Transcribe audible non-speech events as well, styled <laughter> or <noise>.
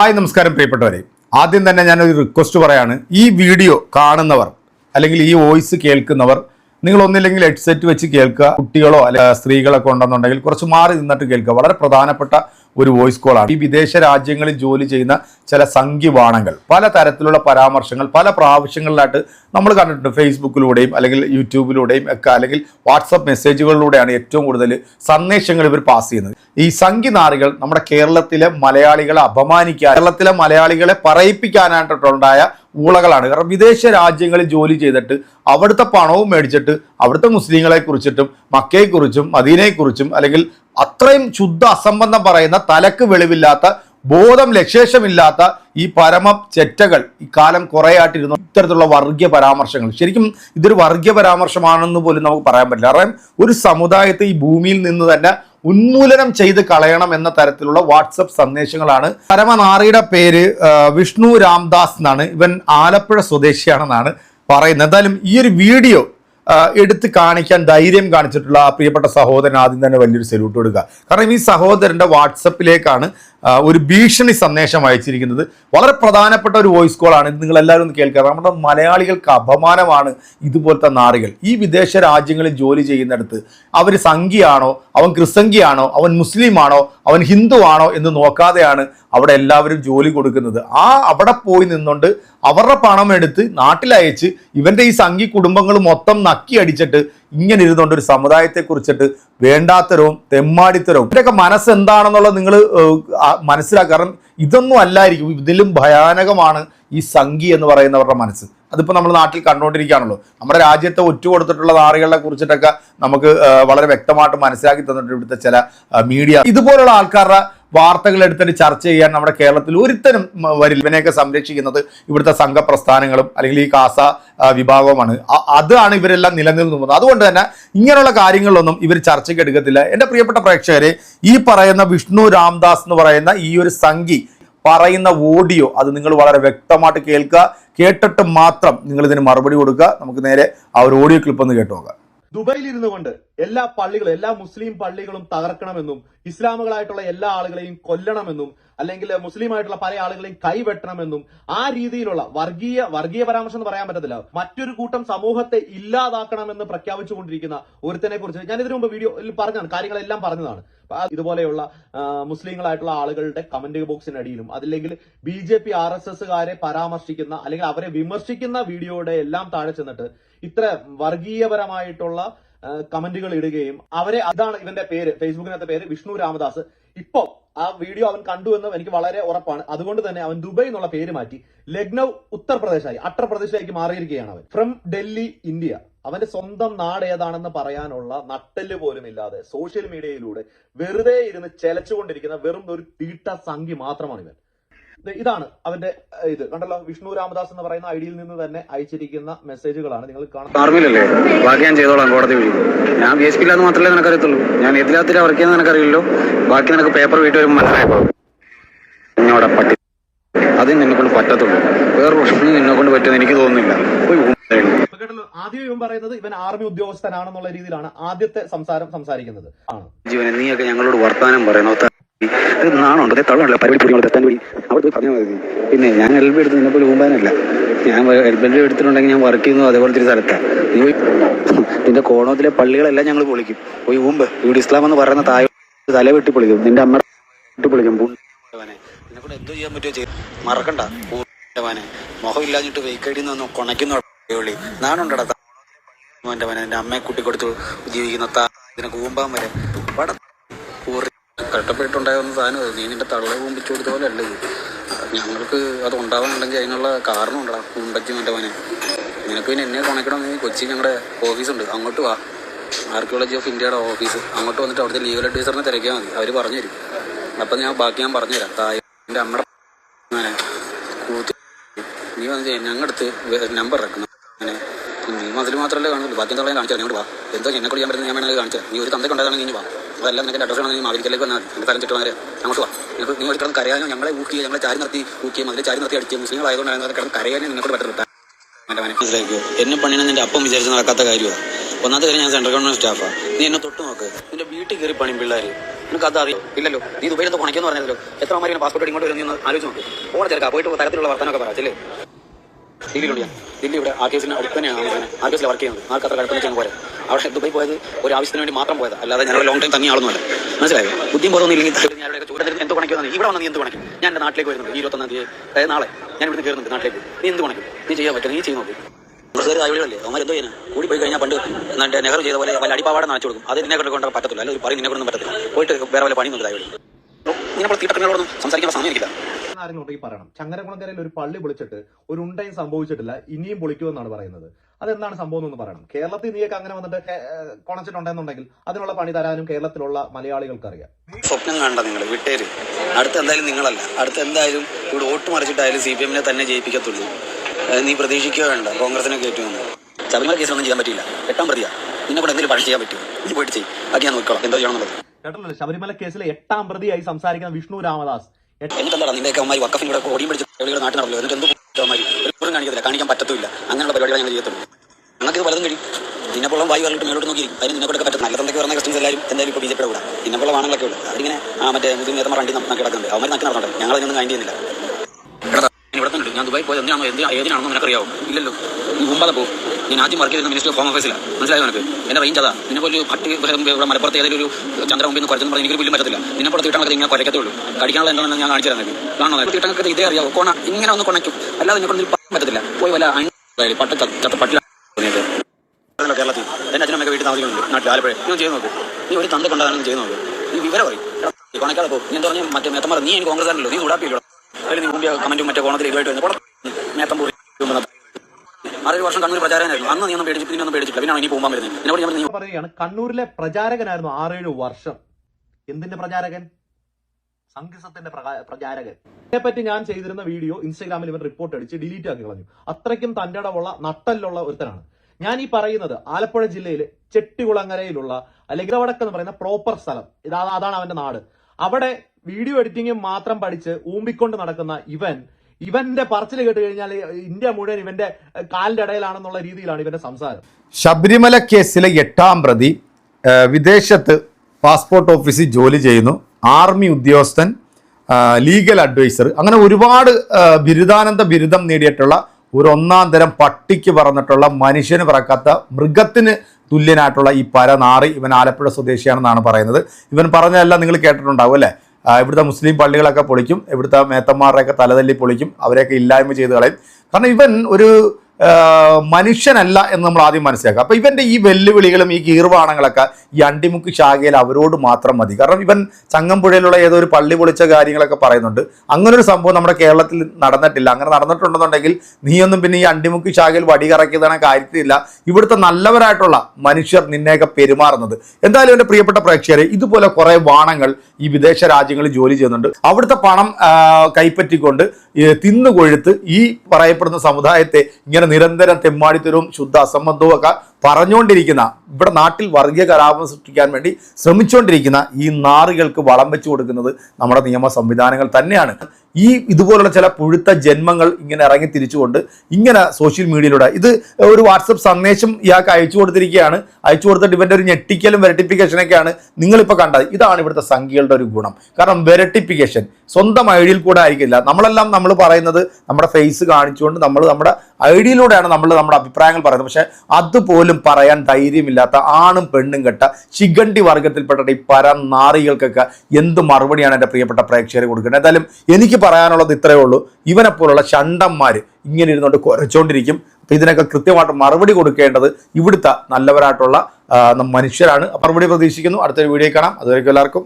Hi നമസ്കാരം പ്രിയപ്പെട്ടവരെ. ആദ്യം തന്നെ ഞാനൊരു റിക്വസ്റ്റ് പറയാണ്. ഈ വീഡിയോ കാണുന്നവർ അല്ലെങ്കിൽ ഈ വോയിസ് കേൾക്കുന്നവർ നിങ്ങൾ ഒന്നില്ലെങ്കിൽ ഹെഡ്സെറ്റ് വെച്ച് കേൾക്കുക. കുട്ടികളോ അല്ലെങ്കിൽ സ്ത്രീകളൊക്കെ ഉണ്ടെന്നുണ്ടെങ്കിൽ കുറച്ച് മാറി നിന്നിട്ട് കേൾക്കുക. വളരെ പ്രധാനപ്പെട്ട ഒരു വോയിസ് കോളാണ് ഈ വിദേശ രാജ്യങ്ങളിൽ ജോലി ചെയ്യുന്ന ചില സംഖ്യവാണങ്ങൾ. പല തരത്തിലുള്ള പരാമർശങ്ങൾ പല പ്രാവശ്യങ്ങളിലായിട്ട് നമ്മൾ കണ്ടിട്ടുണ്ട്. ഫേസ്ബുക്കിലൂടെയും അല്ലെങ്കിൽ യൂട്യൂബിലൂടെയും ഒക്കെ അല്ലെങ്കിൽ വാട്സപ്പ് മെസ്സേജുകളിലൂടെയാണ് ഏറ്റവും കൂടുതൽ സന്ദേശങ്ങൾ ഇവർ പാസ് ചെയ്യുന്നത്. ഈ സംഖ്യ നാറികൾ നമ്മുടെ കേരളത്തിലെ മലയാളികളെ അപമാനിക്കാൻ കേരളത്തിലെ മലയാളികളെ പറയിപ്പിക്കാനായിട്ടുണ്ടായ ഊളകളാണ്. കാരണം വിദേശ രാജ്യങ്ങളിൽ ജോലി ചെയ്തിട്ട് അവിടുത്തെ പണവും മേടിച്ചിട്ട് അവിടുത്തെ മുസ്ലിങ്ങളെ കുറിച്ചിട്ടും മക്കയെക്കുറിച്ചും മദീനയെക്കുറിച്ചും അല്ലെങ്കിൽ അത്രയും ശുദ്ധ അസംബന്ധം പറയുന്ന തലക്ക് വെളിവില്ലാത്ത ബോധം ലക്ഷേഷമില്ലാത്ത ഈ പരമ ചെറ്റകൾ ഈ കാലം കുറേ ആയിട്ടിരുന്നു ഇത്തരത്തിലുള്ള വർഗീയ പരാമർശങ്ങൾ. ശരിക്കും ഇതൊരു വർഗീയ പരാമർശമാണെന്ന് പോലും നമുക്ക് പറയാൻ പറ്റില്ല. കാരണം ഒരു സമുദായത്തെ ഈ ഭൂമിയിൽ നിന്ന് തന്നെ ഉന്മൂലനം ചെയ്ത് കളയണം എന്ന തരത്തിലുള്ള വാട്സപ്പ് സന്ദേശങ്ങളാണ്. പരമനാറിയുടെ പേര് വിഷ്ണു രാംദാസ് എന്നാണ്. ഇവൻ ആലപ്പുഴ സ്വദേശിയാണെന്നാണ് പറയുന്നത്. എന്തായാലും ഈ ഒരു വീഡിയോ എടുത്ത് കാണിക്കാൻ ധൈര്യം കാണിച്ചിട്ടുള്ള ആ പ്രിയപ്പെട്ട സഹോദരൻ ആദ്യം തന്നെ വലിയൊരു സല്യൂട്ട് കൊടുക്കുക. കാരണം ഈ സഹോദരന്റെ വാട്സപ്പിലേക്കാണ് ഒരു ഭീഷണി സന്ദേശം അയച്ചിരിക്കുന്നത്. വളരെ പ്രധാനപ്പെട്ട ഒരു വോയിസ് കോളാണ് ഇത് നിങ്ങൾ എല്ലാവരും ഒന്ന് കേൾക്കുക. നമ്മുടെ മലയാളികൾക്ക് അപമാനമാണ് ഇതുപോലത്തെ നാറികൾ. ഈ വിദേശ രാജ്യങ്ങളിൽ ജോലി ചെയ്യുന്നിടത്ത് അവർ സംഖ്യയാണോ അവൻ ക്രിസംഖ്യയാണോ അവൻ മുസ്ലിമാണോ? അവൻ ഹിന്ദു ആണോ എന്ന് നോക്കാതെയാണ് അവിടെ എല്ലാവരും ജോലി കൊടുക്കുന്നത്. ആ അവിടെ പോയി നിന്നുകൊണ്ട് അവരുടെ പണം എടുത്ത് നാട്ടിലയച്ച് ഇവന്റെ ഈ സംഘി കുടുംബങ്ങൾ മൊത്തം നക്കി അടിച്ചിട്ട് ഇങ്ങനെ ഇരുന്നുകൊണ്ട് ഒരു സമുദായത്തെ കുറിച്ചിട്ട് വേണ്ടാത്തരവും തെമ്മാടിത്തരവും. ഇവരൊക്കെ മനസ്സ് എന്താണെന്നുള്ളത് നിങ്ങൾ മനസ്സിലാക്കുക കാരണം ഇതൊന്നും അല്ലായിരിക്കും. ഇതിലും ഭയാനകമാണ് ഈ സംഘി എന്ന് പറയുന്നവരുടെ മനസ്സ്. അതിപ്പോൾ നമ്മൾ നാട്ടിൽ കണ്ടുകൊണ്ടിരിക്കുകയാണല്ലോ. നമ്മുടെ രാജ്യത്തെ കൊടുത്തിട്ടുള്ള നാറികളെ കുറിച്ചിട്ടൊക്കെ നമുക്ക് വളരെ വ്യക്തമായിട്ട് മനസ്സിലാക്കി തന്നിട്ടുണ്ട് ഇവിടുത്തെ ചില മീഡിയ. ഇതുപോലുള്ള ആൾക്കാരുടെ വാർത്തകൾ എടുത്തിട്ട് ചർച്ച ചെയ്യാൻ നമ്മുടെ കേരളത്തിൽ ഒരുത്തരും വരില്ല. ഇവനെയൊക്കെ സംരക്ഷിക്കുന്നത് ഇവിടുത്തെ സംഘപ്രസ്ഥാനങ്ങളും അല്ലെങ്കിൽ ഈ കാസ വിഭാഗവുമാണ്. അതാണ് ഇവരെല്ലാം നിലനിൽക്കുന്നത് അതുകൊണ്ട് തന്നെ ഇങ്ങനെയുള്ള കാര്യങ്ങളിലൊന്നും ഇവർ ചർച്ചയ്ക്ക് എടുക്കത്തില്ല. എന്റെ പ്രിയപ്പെട്ട പ്രേക്ഷകരെ ഈ പറയുന്ന വിഷ്ണു രാംദാസ് എന്ന് പറയുന്ന ഈ ഒരു സംഘി പറയുന്ന ഓഡിയോ അത് നിങ്ങൾ വളരെ വ്യക്തമായിട്ട് കേൾക്കുക. കേട്ടിട്ട് മാത്രം നിങ്ങൾ ഇതിന് മറുപടി കൊടുക്കുക. നമുക്ക് നേരെ ആ ഒരു ഓഡിയോ ക്ലിപ്പ് ഒന്ന് കേട്ടു നോക്കാം. ദുബൈയിൽ ഇരുന്നു കൊണ്ട് എല്ലാ പള്ളികളും എല്ലാ മുസ്ലിം പള്ളികളും തകർക്കണമെന്നും ഇസ്ലാമുകളായിട്ടുള്ള എല്ലാ ആളുകളെയും കൊല്ലണമെന്നും അല്ലെങ്കിൽ മുസ്ലിം ആയിട്ടുള്ള പല ആളുകളെയും കൈവെട്ടണമെന്നും ആ രീതിയിലുള്ള വർഗീയ വർഗീയ പരാമർശം എന്ന് പറയാൻ പറ്റത്തില്ല. മറ്റൊരു കൂട്ടം സമൂഹത്തെ ഇല്ലാതാക്കണമെന്ന് പ്രഖ്യാപിച്ചുകൊണ്ടിരിക്കുന്ന ഒരുത്തനെ കുറിച്ച് ഞാൻ ഇതിനു മുമ്പ് വീഡിയോയിൽ പറഞ്ഞതാണ് കാര്യങ്ങളെല്ലാം പറഞ്ഞതാണ്. ഇതുപോലെയുള്ള മുസ്ലിങ്ങളായിട്ടുള്ള ആളുകളുടെ കമന്റ് ബോക്സിനടിയിലും അതില്ലെങ്കിൽ B J P R S എസ്സുകാരെ പരാമർശിക്കുന്ന അല്ലെങ്കിൽ അവരെ വിമർശിക്കുന്ന വീഡിയോയുടെ എല്ലാം താഴെ ചെന്നിട്ട് ഇത്ര വർഗീയപരമായിട്ടുള്ള കമന്റുകൾ ഇടുകയും അവരെ അതാണ് ഇവന്റെ പേര് ഫേസ്ബുക്കിനകത്തെ പേര് വിഷ്ണു രാമദാസ്. ഇപ്പോ ആ വീഡിയോ അവൻ കണ്ടു എന്ന് എനിക്ക് വളരെ ഉറപ്പാണ്. അതുകൊണ്ട് തന്നെ അവൻ ദുബൈ എന്നുള്ള പേര് മാറ്റി ലക്നൗ ഉത്തർപ്രദേശായി അട്ടർപ്രദേശിലേക്ക് മാറിയിരിക്കുകയാണ് അവൻ. ഫ്രം ഡൽഹി ഇന്ത്യ അവന്റെ സ്വന്തം നാട് ഏതാണെന്ന് പറയാനുള്ള നട്ടൽ പോലും ഇല്ലാതെ സോഷ്യൽ മീഡിയയിലൂടെ വെറുതെ ഇരുന്ന് ചെലച്ചുകൊണ്ടിരിക്കുന്ന വെറും ഒരു തീട്ട സംഖ്യ മാത്രമാണ് ഇവൻ. ഇതാണ് അവന്റെ ഇത്. കണ്ടല്ലോ? വിഷ്ണു രാമദാസ് എന്ന് പറയുന്ന ഐഡിയിൽ നിന്ന് തന്നെ അയച്ചിരിക്കുന്ന മെസ്സേജുകളാണ് നിങ്ങൾ കാണുന്നത്. ആർമിയിലല്ലേ ബാക്കി ഞാൻ ചെയ്തോളാം കോടതി ഞാൻ ബി എസ് പി ഇല്ലാന്ന് മാത്രമല്ലേ നിനക്കറിയത്തുള്ളൂ. ഞാൻ എതിരാത്തിരി വർക്ക് ചെയ്യുന്ന നിനക്കറിയില്ലോ ബാക്കി നിനക്ക് പേപ്പർ വീട്ടിൽ വരുമ്പോൾ മനസ്സിലായപ്പോ എന്നോടെ പട്ടി അത് നിന്നെ കൊണ്ട് പറ്റത്തുള്ളൂ. വേറെ പ്രശ്നം നിന്നെ കൊണ്ട് പറ്റുമെന്ന് എനിക്ക് തോന്നുന്നില്ല. ആദ്യം ഇവൻ പറയുന്നത് ഇവൻ ആർമി ഉദ്യോഗസ്ഥനാണെന്നുള്ള രീതിയിലാണ് ആദ്യത്തെ സംസാരം സംസാരിക്കുന്നത്. ജീവനെ നീയൊക്കെ ഞങ്ങളോട് വർത്താനം പറയുന്നു. നാണുണ്ട്? തള്ളണല്ലോ. പരിപാടി അവിടെ പോയി പറഞ്ഞാൽ മതി. പിന്നെ ഞാൻ ബി എടുത്ത് നിന്നെ പോലെ ഊമ്പാനല്ല. ഞാൻ ബി എടുത്തിട്ടുണ്ടെങ്കിൽ ഞാൻ വർക്ക് ചെയ്യുന്നു അതേപോലെ ഒരു സ്ഥലത്താണ് നീ <laughs> നിന്റെ കോണത്തിലെ പള്ളികളെല്ലാം ഞങ്ങൾ പൊളിക്കും. പോയി ഊമ്പ്. ഇവിടെ ഇസ്ലാം എന്ന് പറയുന്ന തായ തല വെട്ടി പൊളിക്കും. നിന്റെ അമ്മ വെട്ടി പൊളിക്കും. നിന്നെ കൂടെ എന്തോ ചെയ്യാൻ പറ്റുമോ ചെയ്യും മറക്കണ്ട. പൂണ്ടവനെ മുഖം ഇല്ലാഞ്ഞിട്ട് വെയ്ക്ക് ഐ ഡി നിന്ന് കൊണക്കുന്ന വിളി നാണുണ്ടടാ നിന്റെ അമ്മയെ കൂട്ടിക്കൊടുത്ത് കൊടുത്തു ജീവിക്കുന്ന താ ഇതിനെ കൂമ്പാൻ വരെ പട ഊറി കഷ്ടപ്പെട്ടുണ്ടാകുന്ന സാധനം. നീ നിന്റെ തള്ള കൂമ്പിച്ചു കൊടുത്ത പോലെ അല്ല ഞങ്ങൾക്ക് അത് ഉണ്ടാവാനുണ്ടെങ്കിൽ അതിനുള്ള കാരണം ഉണ്ടടാ കുമ്പച്ചി മറ്റവനെ നിനക്ക് പിന്നെ എന്നെ കണക്കണമെങ്കിൽ കൊച്ചി ഞങ്ങളുടെ ഓഫീസുണ്ട്. അങ്ങോട്ട് വാ. ആർക്കിയോളജി ഓഫ് ഇന്ത്യയുടെ ഓഫീസ്. അങ്ങോട്ട് വന്നിട്ട് അവിടുത്തെ ലീഗൽ അഡ്വൈസറിനെ തിരക്കിയാൽ മതി. അവർ പറഞ്ഞു തരും അപ്പം ഞാൻ ബാക്കി ഞാൻ പറഞ്ഞുതരാം. തായ എന്റെ അമ്മയുടെ അങ്ങനെ കൂത്തി നീ വന്ന് ഞങ്ങളടുത്ത് നമ്പർ ഇറക്കുന്നു. അങ്ങനെ നീ മതിൽ മാത്രമല്ലേ കാണുള്ളൂ ബാക്കി എന്താ കാണിച്ചാൽ ഞങ്ങൾ വാ. എന്തോ എന്നെ കൂടി ഞാൻ പറ്റുന്നത് ഞാൻ വേണമെങ്കിൽ കാണിച്ചാൽ നീ ഒരു തന്തയ്ക്ക് ഉണ്ടാകാണെങ്കിൽ നീ വാ. അതല്ല നിനക്ക് അഡ്രസ് ആണെങ്കിൽ മാവേലിക്കലേക്ക് വന്നാൽ എന്റെ തരം ചുറ്റുമാരെ അങ്ങോട്ട് വാ. നിനക്ക് നീ ഒരു കിടന്ന് കരയാനോ ഞങ്ങളെ ഊക്കി ഞങ്ങളെ ചാരി നിർത്തി ഊക്കിയും അതിൽ ചാരി നിർത്തി അടിച്ച് മുസ്ലിങ്ങളായതുകൊണ്ടാണ് കിടന്ന് കരയാനേ നിനക്കൂടെ പറ്റുള്ളൂ എന്റെ മനെ മനസ്സിലാക്കിയോ എന്നെ പണിയണം നിന്റെ അപ്പം വിചാരിച്ച് നടക്കാത്ത കാര്യമാണ് ഒന്നാമത്തെ കാര്യം ഞാൻ സെൻട്രൽ ഗവൺമെന്റ് സ്റ്റാഫാണ് നീ എന്നെ തൊട്ട് നോക്ക്. നിന്റെ വീട്ടിൽ കയറി പണിയും പിള്ളേർ നിനക്ക് അത് അറിയോ. ഇല്ലല്ലോ. നീ ദുബൈയിൽ എന്തോ കുണയ്ക്കെന്ന് പറഞ്ഞല്ലോ. എത്ര മാറി പാസ്പോർട്ട് ഇങ്ങോട്ട് വരുന്ന ആലോചിച്ച് നോക്ക്. ഓണ ചേർക്കാം പോയിട്ട് തരത്തിലുള്ള വർത്തനമൊക്കെ പറയാം ദില്ലിയിലുണ്ട് ഞാൻ. ദില്ലി ഇവിടെ ആർ കെ എസിന് അടുത്ത് തന്നെയാണ് ആർ കെ വർക്ക് ചെയ്യുന്നത് ആർക്കത്ര അത്ര കടപ്പന ചെയ്യാൻ പോയത് അവിടെ ദുബായി പോയത് ഒരു ആവശ്യത്തിന് വേണ്ടി മാത്രം പോയത്. അല്ലാതെ ഞാൻ ലോങ് ടൈം തങ്ങിയ ആളൊന്നുമല്ല. മനസ്സിലായോ? ബുദ്ധിയും ബോധമൊന്നും ഇല്ലെങ്കിൽ ഞാനിവിടെ ചൂടത്തിൽ എന്ത് കുണയ്ക്കുന്നത് ഇവിടെ വന്ന് നീ എന്ത് പണിക്കും ഞാൻ എന്റെ നാട്ടിലേക്ക് വരുന്നത് ഇരുപത്തൊന്നാം തീയതി അതായത് നാളെ ഞാൻ ഇവിടുന്ന് കയറുന്നുണ്ട് നാട്ടിലേക്ക്. നീ എന്ത് പണിക്കും നീ ചെയ്യാൻ പറ്റും നീ ചെയ്യുന്നു ആയവളല്ലേ അവന്മാർ എന്തോ ചെയ്യാൻ കൂടി പോയി കഴിഞ്ഞാൽ പണ്ട് എന്നിട്ട് നെഹ്റു ചെയ്ത പോലെ വല്ല അടിപ്പാവാടെ നനച്ചു കൊടുക്കും. അത് നിന്നെ കൊണ്ട് കൊണ്ടാൽ പറ്റത്തില്ല അല്ലെങ്കിൽ പറയും നിന്നെ കൊണ്ടൊന്നും പറ്റത്തില്ല. പോയിട്ട് വേറെ വല്ല പണി നോക്കുക നിന്നെ പോലെ തീട്ടങ്ങളോടൊന്നും സംസാരിക്കാൻ സമയം എനിക്കില്ല. ഉണ്ടെങ്കിൽ പറയണം. ചങ്ങരകുളങ്കരയിൽ ഒരു പള്ളി പൊളിച്ചിട്ട് ഒരു ഉണ്ടയും സംഭവിച്ചിട്ടില്ല. ഇനിയും പൊളിക്കുമെന്നാണ് പറയുന്നത്. അതെന്താണ് സംഭവം എന്ന് പറയണം. കേരളത്തിൽ നീയൊക്കെ അങ്ങനെ വന്നിട്ട് കൊണച്ചിട്ടുണ്ടെന്നുണ്ടെങ്കിൽ അതിനുള്ള പണി തരാനും കേരളത്തിലുള്ള മലയാളികൾക്ക് അറിയാം സ്വപ്നം കാണണ്ട നിങ്ങൾ വിട്ടേര്. അടുത്ത എന്തായാലും നിങ്ങളല്ല. അടുത്ത എന്തായാലും ഇവിടെ വോട്ട് മറിച്ചിട്ടായാലും സി പി എമ്മിനെ തന്നെ ജയിപ്പിക്കത്തുള്ളൂ. നീ പ്രതീക്ഷിക്കുക വേണ്ട. കോൺഗ്രസിനെ കയറ്റുമെന്ന് ശബരിമല കേസിലൊന്നും ചെയ്യാൻ പറ്റില്ല എട്ടാം പ്രതിയാ. നിന്നെ കൂടെ എന്തെങ്കിലും പണി ചെയ്യാൻ പറ്റും നീ പോയിട്ട് ചെയ്യും. ബാക്കി ഞാൻ നോക്കണം എന്തോ ചെയ്യണമെന്നുള്ളത് കേട്ടല്ലോ ശബരിമല കേസിലെ എട്ടാം പ്രതിയായി സംസാരിക്കുന്ന വിഷ്ണു രാമദാസ്. എന്നിട്ടെന്താ നിന്റെ ഒക്കെ അമ്മായി വക്കഫിന് ഇവിടെ ഓടിയും പിടിച്ച് നാട്ടിൽ നടന്നു എന്നിട്ട് എന്തോ കാണിക്കത്തില്ല. കാണിക്കാൻ പറ്റത്തില്ല അങ്ങനെയുള്ള പരിപാടികൾ ഞങ്ങൾ ചെയ്യത്തുള്ളൂ. ഇത് പലതും കഴിയും. നിന്നെപ്പോളം വായു വന്നിട്ട് മേലോട്ട് നോക്കി അതിന് നിന്നെ കൂടെ പറ്റും നല്ല തന്തൊക്കെ വരുന്ന കസ്റ്റംസ് എല്ലാവരും എന്തായാലും ഇപ്പോൾ ബി ജെ പിയുടെ കൂടെ. നിന്നെപ്പോളം ആണുങ്ങളൊക്കെ ഉള്ളൂ. അതിങ്ങനെ ആ മറ്റേ മുസ്ലിം നേതന്മാർ വണ്ടി നമുക്ക് കിടക്കുന്നുണ്ട് അവന്മാർ നക്കി നടന്നുണ്ട് ഞങ്ങൾ അതിനൊന്നും കൈൻഡ് ചെയ്യുന്നില്ല. ഇവിടെ തന്നെ ഞാൻ ദുബായി പോയത് എന്തിനാണോ എന്തിനാ ഏതിനാണെന്ന് നിനക്കറിയാവോ? ഇല്ലല്ലോ. നീ മുമ്പാതെ പോകും ഞാൻ ആദ്യം വർക്ക് ചെയ്യുന്ന മിനിസ്റ്റർ ഓഫ് ഹോം ഓഫീസിലാണ് മനസ്സിലായോ നിനക്ക്? എന്റെ റേഞ്ച് അതാ. നിന്നെ പോലെ പട്ടി ഇവിടെ മലപ്പുറത്ത് ഏതെങ്കിലും ഒരു ചന്ദ്രമുമ്പിൽ നിന്ന് കുറച്ചെന്ന് പറഞ്ഞാൽ എനിക്കൊരു പുല്ലും പറ്റത്തില്ല. നിന്നെ പോലെ തീട്ടങ്ങളൊക്കെ ഇങ്ങനെ കുറയ്ക്കത്തുള്ളൂ കടിക്കാനുള്ള എന്താണെന്ന് ഞാൻ കാണിച്ചു തരാം നിനക്ക്. കാണണോ തീട്ടങ്ങൾക്ക് ഇതേ അറിയാവോ. കോണ ഇങ്ങനെ ഒന്ന് കൊണക്കും അല്ലാതെ നിന്നെ കൊണ്ട് പറ്റത്തില്ല. പോയി വല്ല പട്ട പട്ടില ആണല്ലോ കേരളത്തിൽ എന്റെ അച്ഛനമ്മയൊക്കെ വീട്ടിൽ താമസിക്കുന്നുണ്ട്. നാട്ടിൽ ആലപ്പുഴ നീ ചെയ്തു നോക്ക്. നീ ഒരു തന്ത കൊണ്ടാണെന്ന് ചെയ്ത് നോക്ക്. നീ വിവരം പറയും കൊണക്കാതെ പോകും നീ എന്താ പറഞ്ഞാൽ മറ്റേ മേത്തമാർ നീ എനിക്ക് കോൺഗ്രസ് ആണല്ലോ നീ ഉടാപ്പില്ലോ അതിൽ നീ മുമ്പ് കമന്റും മറ്റേ കോണത്തിൽ ഇതുമായിട്ട് വന്നു മേത്തമ്പൂർ ആറേഴ് വർഷം കണ്ണൂർ പ്രചാരകനായിരുന്നു. അന്ന് നീ ഒന്നും പേടിച്ചിട്ട് നീ ഒന്നും പേടിച്ചിട്ടില്ല. പിന്നെ ഇനി പോകാൻ വരുന്നത്. എന്നോട് ഞാൻ പറയുകയാണ് കണ്ണൂരിലെ പ്രചാരകനായിരുന്നു ആറേഴ് വർഷം. എന്തിന്റെ പ്രചാരകൻ? സംഘസത്തിന്റെ പ്രചാരകൻ. ഇതിനെപ്പറ്റി ഞാൻ ചെയ്തിരുന്ന വീഡിയോ ഇൻസ്റ്റാഗ്രാമിൽ ഇവൻ റിപ്പോർട്ട് അടിച്ച് ഡിലീറ്റ് ആക്കി കളഞ്ഞു. അത്രയ്ക്കും തന്റെ ഉള്ള നട്ടലിലുള്ള ഒരുത്തനാണ്. ഞാൻ ഈ പറയുന്നത് ആലപ്പുഴ ജില്ലയിലെ ചെട്ടികുളങ്ങരയിലുള്ള അല്ലെങ്കിൽ വടക്ക് എന്ന് പറയുന്ന പ്രോപ്പർ സ്ഥലം. ഇതാ അതാണ് അവന്റെ നാട്. അവിടെ വീഡിയോ എഡിറ്റിംഗ് മാത്രം പഠിച്ച് ഊമ്പിക്കൊണ്ട് നടക്കുന്ന ഇവൻ ഇവന്റെ പറച്ചിൽ കേട്ട് കഴിഞ്ഞാൽ ഇന്ത്യ മുഴുവൻ ഇവന്റെ കാലിന്റെ ഇടയിലാണെന്നുള്ള രീതിയിലാണ് ഇവന്റെ സംസാരം. ശബരിമല കേസിലെ എട്ടാം പ്രതി വിദേശത്ത് പാസ്പോർട്ട് ഓഫീസിൽ ജോലി ചെയ്യുന്നു. ആർമി ഉദ്യോഗസ്ഥൻ ലീഗൽ അഡ്വൈസർ അങ്ങനെ ഒരുപാട് ബിരുദാനന്ദ ബിരുദം നേടിയിട്ടുള്ള ഒരു ഒന്നാം തരം പട്ടിക്ക് പറന്നിട്ടുള്ള മനുഷ്യന് പറക്കാത്ത മൃഗത്തിന് തുല്യനായിട്ടുള്ള ഈ പരനാറി ഇവൻ ആലപ്പുഴ സ്വദേശിയാണെന്നാണ് പറയുന്നത്. ഇവൻ പറഞ്ഞതല്ല നിങ്ങൾ കേട്ടിട്ടുണ്ടാവും അല്ലേ? ഇവിടുത്തെ മുസ്ലിം പള്ളികളൊക്കെ പൊളിക്കും ഇവിടുത്തെ മേത്തന്മാരുടെയൊക്കെ തലതല്ലി പൊളിക്കും അവരെയൊക്കെ ഇല്ലായ്മ ചെയ്ത് കളയും. കാരണം ഇവൻ ഒരു മനുഷ്യനല്ല എന്ന് നമ്മൾ ആദ്യം മനസ്സിലാക്കുക. അപ്പം ഇവന്റെ ഈ വെല്ലുവിളികളും ഈ കീർവാണങ്ങളൊക്കെ ഈ അണ്ടിമുക്ക് ശാഖയിൽ അവരോട് മാത്രം മതി. കാരണം ഇവൻ ചങ്ങമ്പുഴയിലുള്ള ഏതോ ഒരു പള്ളി പൊളിച്ച കാര്യങ്ങളൊക്കെ പറയുന്നുണ്ട്. അങ്ങനെ ഒരു സംഭവം നമ്മുടെ കേരളത്തിൽ നടന്നിട്ടില്ല. അങ്ങനെ നടന്നിട്ടുണ്ടെന്നുണ്ടെങ്കിൽ നീയൊന്നും പിന്നെ ഈ അണ്ടിമുക്ക് ശാഖയിൽ വടി കറക്കിയതാണ് കാര്യത്തില്ല ഇവിടുത്തെ നല്ലവരായിട്ടുള്ള മനുഷ്യർ നിന്നെയൊക്കെ പെരുമാറുന്നത്. എന്തായാലും എന്റെ പ്രിയപ്പെട്ട പ്രേക്ഷകരെ ഇതുപോലെ കുറേ വാണങ്ങൾ ഈ വിദേശ രാജ്യങ്ങളിൽ ജോലി ചെയ്യുന്നുണ്ട്. അവിടുത്തെ പണം കൈപ്പറ്റിക്കൊണ്ട് തിന്നുകൊഴുത്ത് ഈ പറയപ്പെടുന്ന സമുദായത്തെ ഇങ്ങനെ നിരന്തരം തെമ്മാടിത്തരവും ശുദ്ധ അസംബന്ധവും ഒക്കെ പറഞ്ഞുകൊണ്ടിരിക്കുന്ന ഇവിടെ നാട്ടിൽ വർഗീയ കലാപം സൃഷ്ടിക്കാൻ വേണ്ടി ശ്രമിച്ചുകൊണ്ടിരിക്കുന്ന ഈ നാറുകൾക്ക് വളം വെച്ചു കൊടുക്കുന്നത് നമ്മുടെ നിയമ സംവിധാനങ്ങൾ തന്നെയാണ്. ഈ ഇതുപോലുള്ള ചില പുഴുത്ത ജന്മങ്ങൾ ഇങ്ങനെ ഇറങ്ങി തിരിച്ചുകൊണ്ട് ഇങ്ങനെ സോഷ്യൽ മീഡിയയിലൂടെ ഇത് ഒരു വാട്സപ്പ് സന്ദേശം ഇയാൾക്ക് അയച്ചു കൊടുത്തിരിക്കുകയാണ്. അയച്ചു കൊടുത്തിട്ട് ഇവന്റെ ഒരു ഞെട്ടിക്കലും വെരട്ടിഫിക്കേഷനൊക്കെയാണ് നിങ്ങളിപ്പോൾ കണ്ടത്. ഇതാണ് ഇവിടുത്തെ സംഖ്യകളുടെ ഒരു ഗുണം. കാരണം വെരട്ടിഫിക്കേഷൻ സ്വന്തം ഐഡിയിൽ കൂടെ ആയിരിക്കില്ല. നമ്മളെല്ലാം നമ്മൾ പറയുന്നത് നമ്മുടെ ഫേസ് കാണിച്ചുകൊണ്ട് നമ്മൾ നമ്മുടെ ഐഡിയിലൂടെയാണ് നമ്മൾ നമ്മുടെ അഭിപ്രായങ്ങൾ പറയുന്നത്. പക്ഷേ അതുപോലും പറയാൻ ധൈര്യമില്ലാത്ത ആണും പെണ്ണും കെട്ട ശിഖണ്ഡി വർഗത്തിൽപ്പെട്ട ഈ പരനാറികൾക്കൊക്കെ എന്ത് മറുപടിയാണ് എന്റെ പ്രിയപ്പെട്ട പ്രേക്ഷകർ കൊടുക്കുന്നത്? എന്തായാലും എനിക്ക് പറയാനുള്ളത് ഇത്രയേ ഉള്ളൂ. ഇവനെപ്പോലുള്ള ചണ്ടന്മാർ ഇങ്ങനെ ഇരുന്നുകൊണ്ട് കുറച്ചുകൊണ്ടിരിക്കും അപ്പം ഇതിനൊക്കെ കൃത്യമായിട്ട് മറുപടി കൊടുക്കേണ്ടത് ഇവിടുത്തെ നല്ലവരായിട്ടുള്ള മനുഷ്യരാണ്. മറുപടി പ്രതീക്ഷിക്കുന്നു. അടുത്തൊരു വീഡിയോ കാണാം. അതുവരെയ്ക്കും എല്ലാവർക്കും